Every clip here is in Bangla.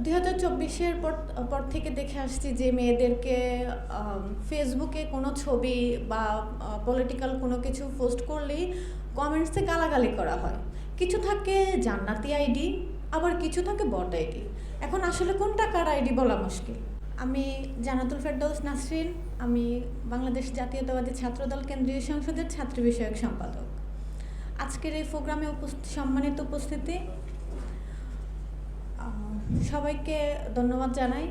দুই হাজার চব্বিশের পর পর থেকে দেখে আসছি যে মেয়েদেরকে ফেসবুকে কোনো ছবি বা পলিটিক্যাল কোনো কিছু পোস্ট করলেই কমেন্টসে গালাগালি করা হয়। কিছু থাকে জান্নাতি আইডি আবার কিছু থাকে বট আইডি এখন আসলে কোনটা কার আইডি বলা মুশকিল? আমি জানাতুল ফেরদৌস নাসরিন, আমি বাংলাদেশ জাতীয়তাবাদী ছাত্রদল, কেন্দ্রীয় সংসদের ছাত্রী বিষয়ক সম্পাদক। আজকের এই প্রোগ্রামে উপস্থিত সম্মানিত উপস্থিতি। সবাইকে ধন্যবাদ জানাই।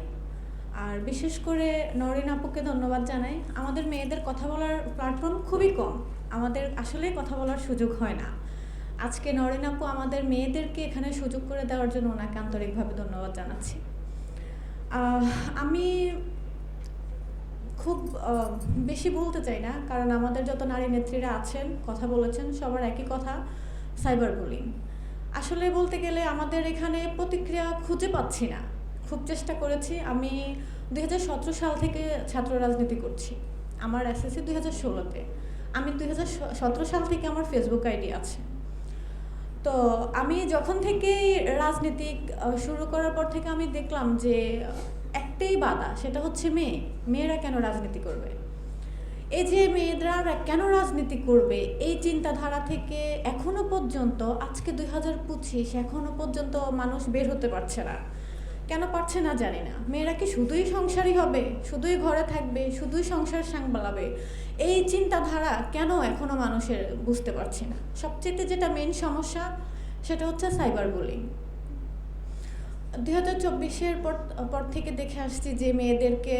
আর বিশেষ করে নরিন আপুকে ধন্যবাদ জানাই। আমাদের মেয়েদের কথা বলার প্ল্যাটফর্ম খুবই কম। আমাদের আসলে কথা বলার সুযোগ হয় না। আজকে নরিন আপু আমাদের মেয়েদেরকে এখানে সুযোগ করে দেওয়ার জন্য ওনাকে আন্তরিকভাবে ধন্যবাদ জানাচ্ছি। আমি খুব বেশি বলতে চাই না, কারণ আমাদের যত নারী নেত্রীরা আছেন, কথা বলেছেন, সবার একই কথা সাইবার বুলিং আসলে বলতে গেলে আমাদের এখানে প্রতিক্রিয়া খুঁজে পাচ্ছি না। খুব চেষ্টা করেছি। আমি দু হাজার সতেরো সাল থেকে ছাত্র রাজনীতি করছি। আমার এসএসসি দুই হাজার ষোলোতে। আমি দুই সাল থেকে আমার ফেসবুক আইডি আছে। তো আমি যখন থেকেই রাজনীতি শুরু করার পর থেকে আমি দেখলাম যে একটাই বাধা, সেটা হচ্ছে মেয়ে। মেয়েরা কেন রাজনীতি করবে? এই যে মেয়েরা কেন রাজনীতি করবে? এই চিন্তাধারা থেকে এখনও পর্যন্ত, আজকে দুই হাজার পঁচিশ, এখনও পর্যন্ত মানুষ বের হতে পারছে না। কেন পারছে না জানি না। মেয়েরা কি শুধুই সংসারই হবে? শুধুই ঘরে থাকবে? শুধুই সংসার সাংবালাবে এই চিন্তাধারা কেন এখনও মানুষের বুঝতে পারছি না? সবচেয়ে যেটা মেন সমস্যা, সেটা হচ্ছে সাইবার বুলিং দুই হাজার চব্বিশের পর পর থেকে দেখে আসছি যে মেয়েদেরকে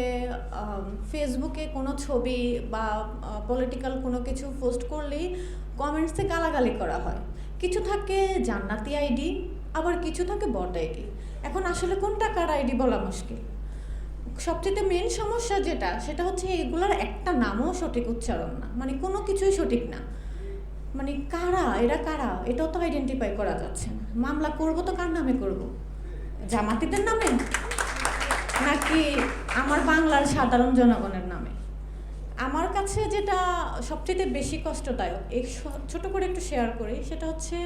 ফেসবুকে কোনো ছবি বা পলিটিক্যাল কোনো কিছু পোস্ট করলেই কমেন্টসে গালাগালি করা হয়। কিছু থাকে জান্নাতি আইডি আবার কিছু থাকে বট আইডি এখন আসলে কোনটা কার আইডি বলা মুশকিল? সবচেয়ে মেন সমস্যা যেটা, সেটা হচ্ছে এগুলোর একটা নামও সঠিক উচ্চারণ না। মানে কোনো কিছুই সঠিক না। মানে কারা, এরা কারা? এটাও তো আইডেন্টিফাই করা যাচ্ছে না। মামলা করব তো কার নামে করব? জামাতিদের নামে? নাকি আমার বাংলার সাধারণ জনগণের নামে? আমার কাছে যেটা সবচেয়ে বেশি কষ্টদায়ক এই ছোট করে একটু শেয়ার করি, সেটা হচ্ছে,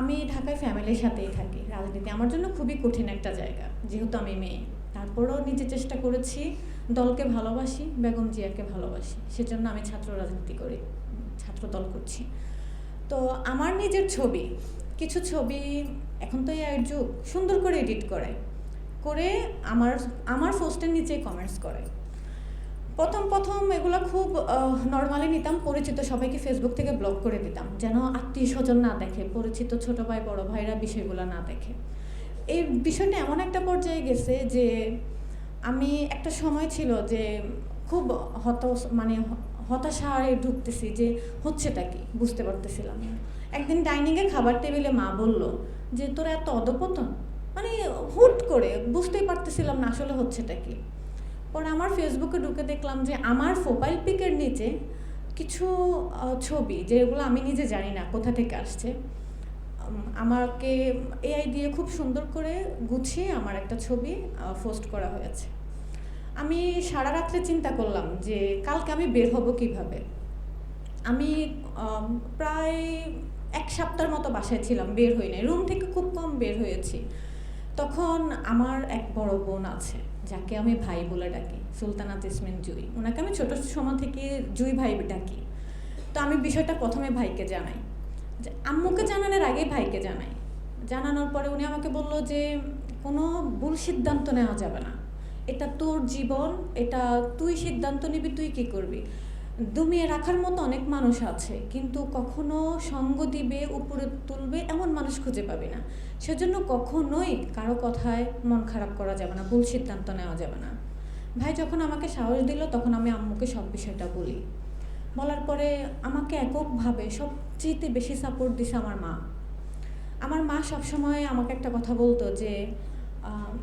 আমি ঢাকায় ফ্যামিলির সাথেই থাকি। রাজনীতি আমার জন্য খুবই কঠিন একটা জায়গা, যেহেতু আমি মেয়ে। তারপরেও নিজে চেষ্টা করেছি, দলকে ভালোবাসি, বেগম জিয়াকে ভালোবাসি। সেজন্য আমি ছাত্র রাজনীতি করি ছাত্র দল করছি। তো আমার নিজের ছবি কিছু ছবি এখন তো এই যুগ, সুন্দর করে এডিট করে করে আমার আমার পোস্টের নিচে কমেন্টস করে প্রথম প্রথম এগুলো খুব নর্মালি নিতাম, পরিচিত সবাইকে ফেসবুক থেকে ব্লক করে দিতাম। যেন আত্মীয় স্বজন না দেখে, পরিচিত ছোট ভাই, বড় ভাইরা বিষয়গুলো না দেখে। এই বিষয়টা এমন একটা পর্যায়ে গেছে যে, আমি একটা সময় ছিল যে, খুব হত মানে হতাশায় ঢুকতেছি যে, হচ্ছেটা কি? বুঝতে পারতেছিলাম না। একদিন ডাইনিংয়ে খাবার টেবিলে মা বলল, যে তোর এত অধপতন? মানে হুট করে, বুঝতেই পারতেছিলাম না আসলে হচ্ছেটা কি। পরে আমার ফেসবুকে ঢুকে দেখলাম যে আমার প্রোফাইল পিকের নিচে কিছু ছবি যেগুলো আমি নিজে জানি না কোথা থেকে আসছে। আমাকে এআই দিয়ে খুব সুন্দর করে গুছিয়ে আমার একটা ছবি পোস্ট করা হয়েছে। আমি সারা রাত্রে চিন্তা করলাম যে কালকে আমি বের হব কীভাবে? আমি প্রায় এক সপ্তাহের মতো বাসায় ছিলাম, বের হই নাই। রুম থেকে খুব কম বের হয়েছি। তখন আমার এক বড় বোন আছে, যাকে আমি ভাই বলে ডাকি সুলতানা জেসমিন জুই। ওনাকে আমি ছোট সময় থেকে জুই ভাই ডাকি। তো আমি বিষয়টা প্রথমে ভাইকে জানাই। যে আম্মুকে জানানোর আগেই ভাইকে জানাই। জানানোর পরে উনি আমাকে বলল যে, কোনো ভুল সিদ্ধান্ত নেওয়া যাবে না। এটা তোর জীবন, এটা তুই সিদ্ধান্ত নিবি, তুই কি করবি? দমিয়ে রাখার মতো অনেক মানুষ আছে, কিন্তু কখনো সঙ্গ দিবে, উপরে তুলবে এমন মানুষ খুঁজে পাবে না। সেজন্য কখনোই কারও কথায় মন খারাপ করা যাবে না, ভুল সিদ্ধান্ত নেওয়া যাবে না। ভাই যখন আমাকে সাহস দিল, তখন আমি আম্মুকে সব বিষয়টা বলি। বলার পরে আমাকে এককভাবে সবচেয়ে বেশি সাপোর্ট দিছে আমার মা। আমার মা সবসময় আমাকে একটা কথা বলতো যে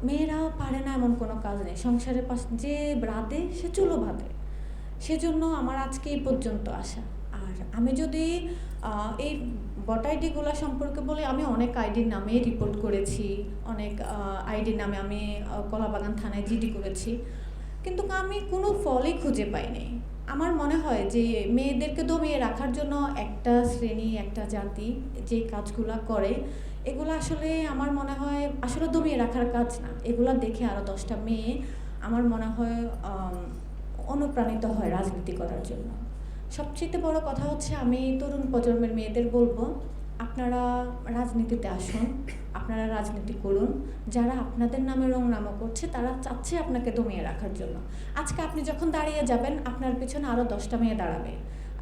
মেয়েরা পারে না এমন কোনো কাজ নেই। সংসারের পাশ, যে রাধে সে চুলো বাঁধে সেজন্য আমার আজকে এই পর্যন্ত আসা। আর আমি যদি এই বট আইডিগুলো সম্পর্কে বলে, আমি অনেক আইডির নামে রিপোর্ট করেছি, অনেক আইডির নামে আমি কলাবাগান থানায় জিডি করেছি। কিন্তু আমি কোনো ফলই খুঁজে পাইনি। আমার মনে হয় যে মেয়েদেরকে দমিয়ে রাখার জন্য একটা শ্রেণি, একটা জাতি যে কাজগুলো করে, এগুলো আসলে আমার মনে হয় আসলে দমিয়ে রাখার কাজ না। এগুলো দেখে আরও দশটা মেয়ে, আমার মনে হয় অনুপ্রাণিত হয় রাজনীতি করার জন্য। সবচেয়ে বড় কথা হচ্ছে আমি তরুণ প্রজন্মের মেয়েদের বলব, আপনারা রাজনীতিতে আসুন, আপনারা রাজনীতি করুন। যারা আপনাদের নামে রংনামা করছে, তারা চাচ্ছে আপনাকে দমিয়ে রাখার জন্য। আজকে আপনি যখন দাঁড়িয়ে যাবেন, আপনার পিছনে আরও দশটা মেয়ে দাঁড়াবে।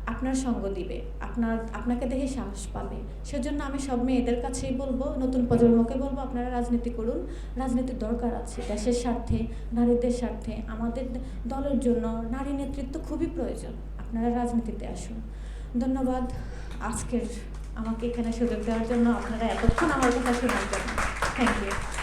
আপনার সঙ্গ দিবে, আপনার, আপনাকে দেখে সাহস পাবে। সেজন্য আমি সব মেয়েদের কাছেই বলব, নতুন প্রজন্মকে বলব, আপনারা রাজনীতি করুন। রাজনীতির দরকার আছে, দেশের স্বার্থে, নারীদের স্বার্থে, আমাদের দলের জন্য নারী নেতৃত্ব খুবই প্রয়োজন। আপনারা রাজনীতিতে আসুন। ধন্যবাদ আজকের আমাকে এখানে সুযোগ দেওয়ার জন্য। আপনারা এতক্ষণ আমার কথা শোনার জন্য থ্যাংক ইউ